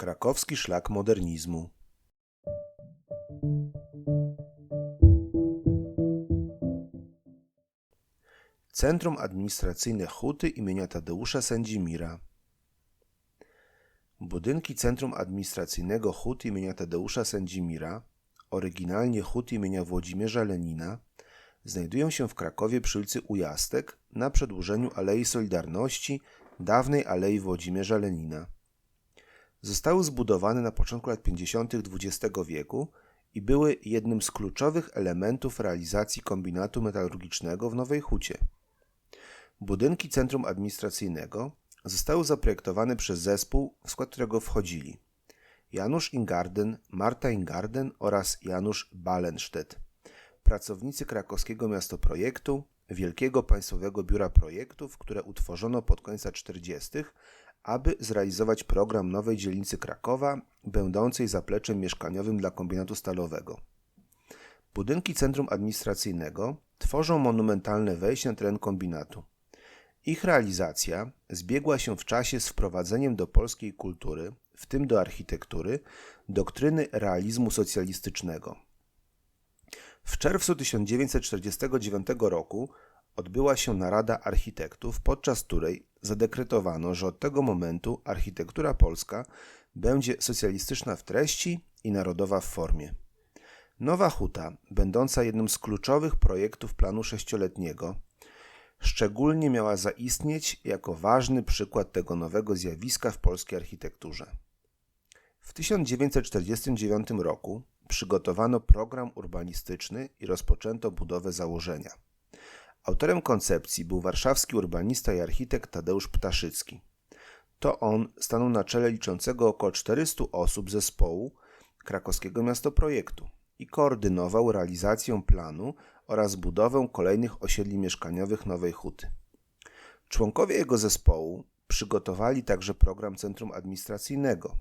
Krakowski szlak modernizmu. Centrum Administracyjne Huty imienia Tadeusza Sędzimira. Budynki Centrum Administracyjnego Hut imienia Tadeusza Sędzimira, oryginalnie Hut imienia Włodzimierza Lenina, znajdują się w Krakowie przy ulicy Ujastek na przedłużeniu Alei Solidarności, dawnej Alei Włodzimierza Lenina. Zostały zbudowane na początku lat 50. XX wieku i były jednym z kluczowych elementów realizacji kombinatu metalurgicznego w Nowej Hucie. Budynki centrum administracyjnego zostały zaprojektowane przez zespół, w skład którego wchodzili Janusz Ingarden, Marta Ingarden oraz Janusz Balenstedt, pracownicy krakowskiego miastoprojektu, Wielkiego Państwowego Biura Projektów, które utworzono pod koniec lat 40., aby zrealizować program nowej dzielnicy Krakowa, będącej zapleczem mieszkaniowym dla kombinatu stalowego. Budynki centrum administracyjnego tworzą monumentalne wejście na teren kombinatu. Ich realizacja zbiegła się w czasie z wprowadzeniem do polskiej kultury, w tym do architektury, doktryny realizmu socjalistycznego. W czerwcu 1949 roku odbyła się narada architektów, podczas której zadekretowano, że od tego momentu architektura polska będzie socjalistyczna w treści i narodowa w formie. Nowa Huta, będąca jednym z kluczowych projektów planu sześcioletniego, szczególnie miała zaistnieć jako ważny przykład tego nowego zjawiska w polskiej architekturze. W 1949 roku przygotowano program urbanistyczny i rozpoczęto budowę założenia. Autorem koncepcji był warszawski urbanista i architekt Tadeusz Ptaszycki. To on stanął na czele liczącego około 400 osób zespołu krakowskiego miastoprojektu i koordynował realizację planu oraz budowę kolejnych osiedli mieszkaniowych Nowej Huty. Członkowie jego zespołu przygotowali także program centrum administracyjnego,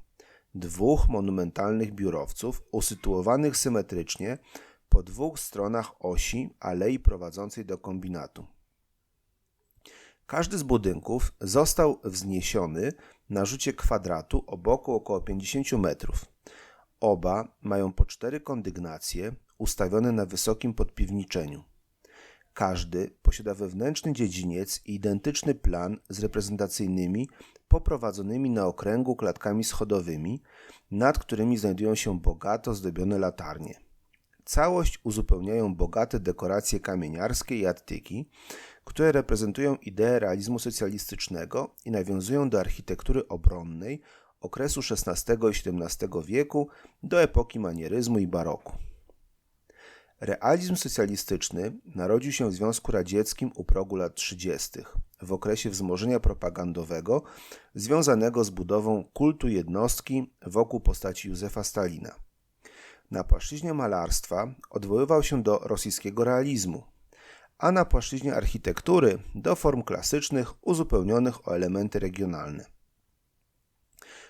dwóch monumentalnych biurowców usytuowanych symetrycznie po dwóch stronach osi alei prowadzącej do kombinatu. Każdy z budynków został wzniesiony na rzucie kwadratu o boku około 50 metrów. Oba mają po cztery kondygnacje ustawione na wysokim podpiwniczeniu. Każdy posiada wewnętrzny dziedziniec i identyczny plan z reprezentacyjnymi poprowadzonymi na okręgu klatkami schodowymi, nad którymi znajdują się bogato zdobione latarnie. Całość uzupełniają bogate dekoracje kamieniarskie i attyki, które reprezentują ideę realizmu socjalistycznego i nawiązują do architektury obronnej okresu XVI i XVII wieku do epoki manieryzmu i baroku. Realizm socjalistyczny narodził się w Związku Radzieckim u progu lat 30., w okresie wzmożenia propagandowego związanego z budową kultu jednostki wokół postaci Józefa Stalina. Na płaszczyźnie malarstwa odwoływał się do rosyjskiego realizmu, a na płaszczyźnie architektury do form klasycznych uzupełnionych o elementy regionalne.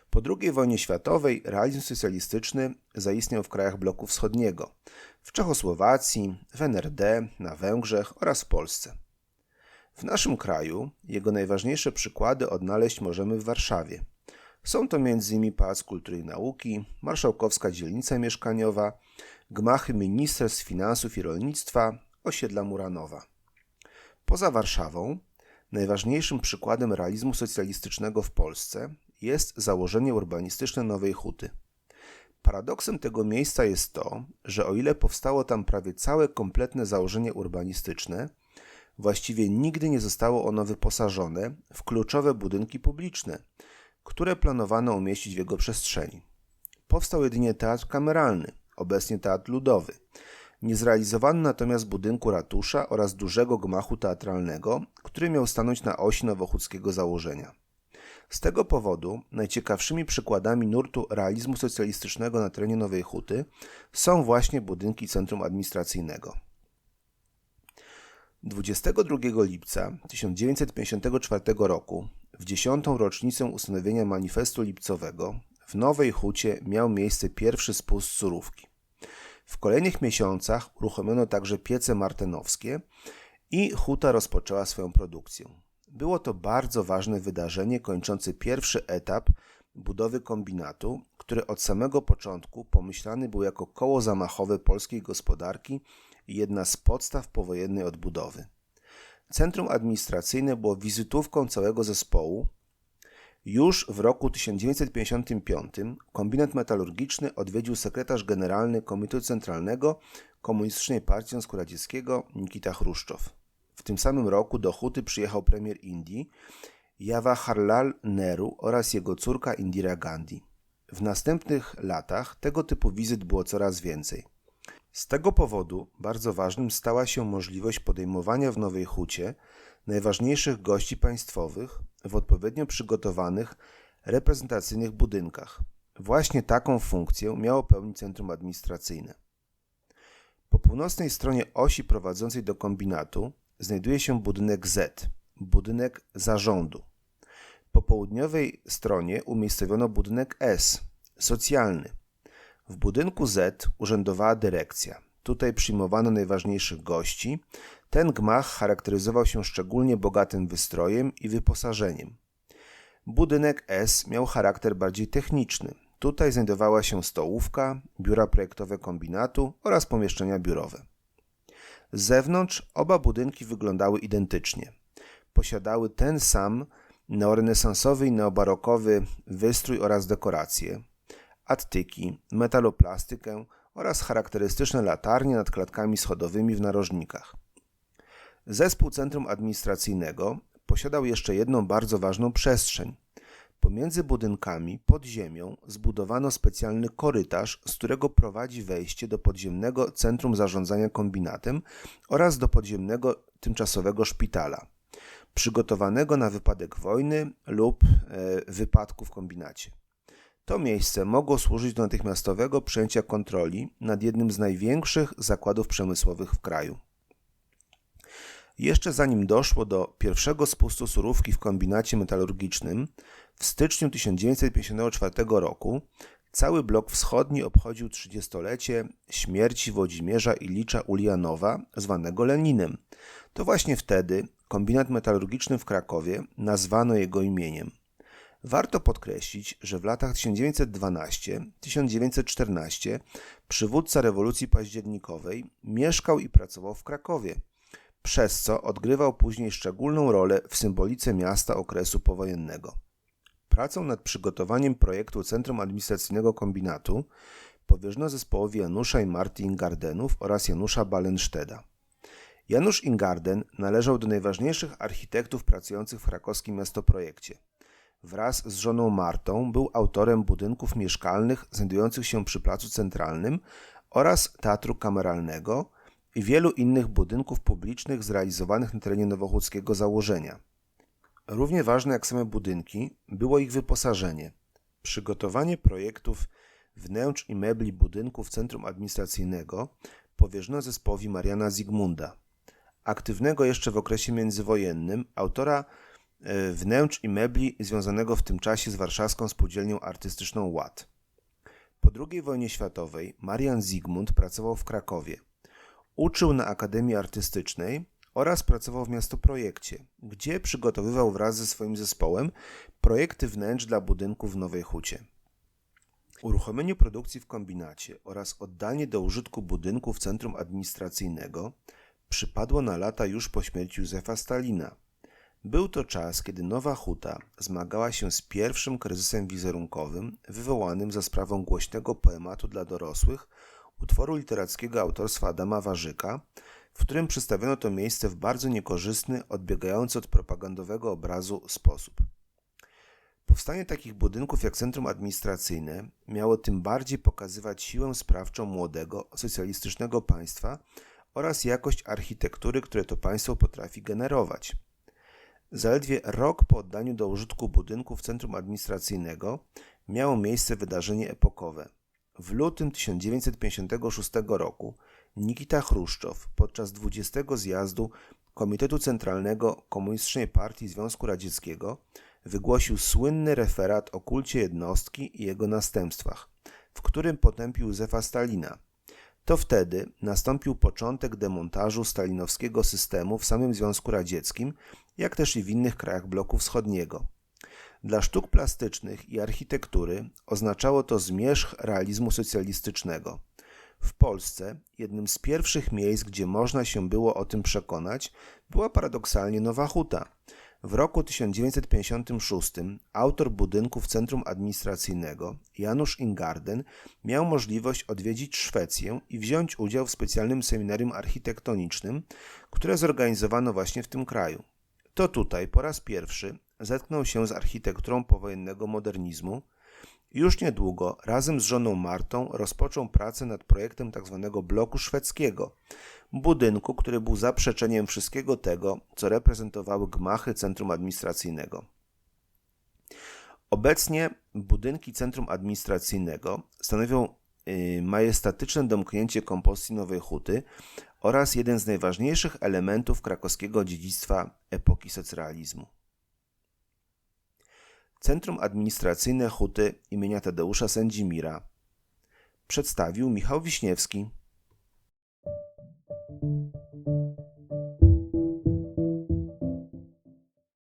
Po II wojnie światowej realizm socjalistyczny zaistniał w krajach bloku wschodniego, w Czechosłowacji, w NRD, na Węgrzech oraz w Polsce. W naszym kraju jego najważniejsze przykłady odnaleźć możemy w Warszawie. Są to m.in. Pałac Kultury i Nauki, Marszałkowska Dzielnica Mieszkaniowa, gmachy Ministerstw Finansów i Rolnictwa, osiedla Muranowa. Poza Warszawą najważniejszym przykładem realizmu socjalistycznego w Polsce jest założenie urbanistyczne Nowej Huty. Paradoksem tego miejsca jest to, że o ile powstało tam prawie całe kompletne założenie urbanistyczne, właściwie nigdy nie zostało ono wyposażone w kluczowe budynki publiczne, które planowano umieścić w jego przestrzeni. Powstał jedynie teatr kameralny, obecnie teatr ludowy. Nie zrealizowano natomiast budynku ratusza oraz dużego gmachu teatralnego, który miał stanąć na osi nowochódzkiego założenia. Z tego powodu najciekawszymi przykładami nurtu realizmu socjalistycznego na terenie Nowej Huty są właśnie budynki centrum administracyjnego. 22 lipca 1954 roku, w dziesiątą rocznicę ustanowienia manifestu lipcowego, w Nowej Hucie miał miejsce pierwszy spust surówki. W kolejnych miesiącach uruchomiono także piece martenowskie i huta rozpoczęła swoją produkcję. Było to bardzo ważne wydarzenie kończące pierwszy etap budowy kombinatu, który od samego początku pomyślany był jako koło zamachowe polskiej gospodarki jedna z podstaw powojennej odbudowy. Centrum administracyjne było wizytówką całego zespołu. Już w roku 1955 kombinat metalurgiczny odwiedził sekretarz generalny Komitetu Centralnego Komunistycznej Partii Związku Radzieckiego Nikita Chruszczow. W tym samym roku do Huty przyjechał premier Indii Jawaharlal Nehru oraz jego córka Indira Gandhi. W następnych latach tego typu wizyt było coraz więcej. Z tego powodu bardzo ważnym stała się możliwość podejmowania w Nowej Hucie najważniejszych gości państwowych w odpowiednio przygotowanych reprezentacyjnych budynkach. Właśnie taką funkcję miało pełnić centrum administracyjne. Po północnej stronie osi prowadzącej do kombinatu znajduje się budynek Z, budynek zarządu. Po południowej stronie umiejscowiono budynek S, socjalny. W budynku Z urzędowała dyrekcja. Tutaj przyjmowano najważniejszych gości. Ten gmach charakteryzował się szczególnie bogatym wystrojem i wyposażeniem. Budynek S miał charakter bardziej techniczny. Tutaj znajdowała się stołówka, biura projektowe kombinatu oraz pomieszczenia biurowe. Z zewnątrz oba budynki wyglądały identycznie. Posiadały ten sam neorenesansowy i neobarokowy wystrój oraz dekoracje, attyki, metaloplastykę oraz charakterystyczne latarnie nad klatkami schodowymi w narożnikach. Zespół Centrum Administracyjnego posiadał jeszcze jedną bardzo ważną przestrzeń. Pomiędzy budynkami pod ziemią zbudowano specjalny korytarz, z którego prowadzi wejście do podziemnego centrum zarządzania kombinatem oraz do podziemnego tymczasowego szpitala przygotowanego na wypadek wojny lub e, wypadku w kombinacie. To miejsce mogło służyć do natychmiastowego przejęcia kontroli nad jednym z największych zakładów przemysłowych w kraju. Jeszcze zanim doszło do pierwszego spustu surówki w kombinacie metalurgicznym, w styczniu 1954 roku cały blok wschodni obchodził trzydziestolecie śmierci Włodzimierza Ilicza Ulianowa, zwanego Leninem. To właśnie wtedy kombinat metalurgiczny w Krakowie nazwano jego imieniem. Warto podkreślić, że w latach 1912-1914 przywódca rewolucji październikowej mieszkał i pracował w Krakowie, przez co odgrywał później szczególną rolę w symbolice miasta okresu powojennego. Pracą nad przygotowaniem projektu Centrum Administracyjnego Kombinatu powierzono zespołowi Janusza i Marty Ingardenów oraz Janusza Balensteda. Janusz Ingarden należał do najważniejszych architektów pracujących w krakowskim miastoprojekcie. Wraz z żoną Martą był autorem budynków mieszkalnych znajdujących się przy Placu Centralnym oraz Teatru Kameralnego i wielu innych budynków publicznych zrealizowanych na terenie nowochódzkiego założenia. Równie ważne jak same budynki było ich wyposażenie. Przygotowanie projektów wnętrz i mebli budynków centrum administracyjnego powierzono zespołowi Mariana Zygmunda aktywnego jeszcze w okresie międzywojennym, autora wnętrz i mebli związanego w tym czasie z warszawską spółdzielnią artystyczną Ład. Po II wojnie światowej Marian Zygmunt pracował w Krakowie. Uczył na Akademii Artystycznej oraz pracował w miastoprojekcie, gdzie przygotowywał wraz ze swoim zespołem projekty wnętrz dla budynków w Nowej Hucie. Uruchomieniu produkcji w kombinacie oraz oddanie do użytku budynków centrum administracyjnego przypadło na lata już po śmierci Józefa Stalina. Był to czas, kiedy Nowa Huta zmagała się z pierwszym kryzysem wizerunkowym wywołanym za sprawą głośnego poematu dla dorosłych, utworu literackiego autorstwa Adama Warzyka, w którym przedstawiono to miejsce w bardzo niekorzystny, odbiegający od propagandowego obrazu sposób. Powstanie takich budynków jak centrum administracyjne miało tym bardziej pokazywać siłę sprawczą młodego, socjalistycznego państwa, oraz jakość architektury, które to państwo potrafi generować. Zaledwie rok po oddaniu do użytku budynków centrum administracyjnego miało miejsce wydarzenie epokowe. W lutym 1956 roku Nikita Chruszczow podczas 20 zjazdu Komitetu Centralnego Komunistycznej Partii Związku Radzieckiego wygłosił słynny referat o kulcie jednostki i jego następstwach, w którym potępił Józefa Stalina – to wtedy nastąpił początek demontażu stalinowskiego systemu w samym Związku Radzieckim, jak też i w innych krajach bloku wschodniego. Dla sztuk plastycznych i architektury oznaczało to zmierzch realizmu socjalistycznego. W Polsce jednym z pierwszych miejsc, gdzie można się było o tym przekonać, była paradoksalnie Nowa Huta. W roku 1956 autor budynków Centrum Administracyjnego, Janusz Ingarden, miał możliwość odwiedzić Szwecję i wziąć udział w specjalnym seminarium architektonicznym, które zorganizowano właśnie w tym kraju. To tutaj po raz pierwszy zetknął się z architekturą powojennego modernizmu. Już niedługo razem z żoną Martą rozpoczął pracę nad projektem tzw. bloku szwedzkiego, budynku, który był zaprzeczeniem wszystkiego tego, co reprezentowały gmachy centrum administracyjnego. Obecnie budynki centrum administracyjnego stanowią y, majestatyczne domknięcie kompozycji Nowej Huty oraz jeden z najważniejszych elementów krakowskiego dziedzictwa epoki socrealizmu. Centrum Administracyjne Huty imienia Tadeusza Sędzimira przedstawił Michał Wiśniewski.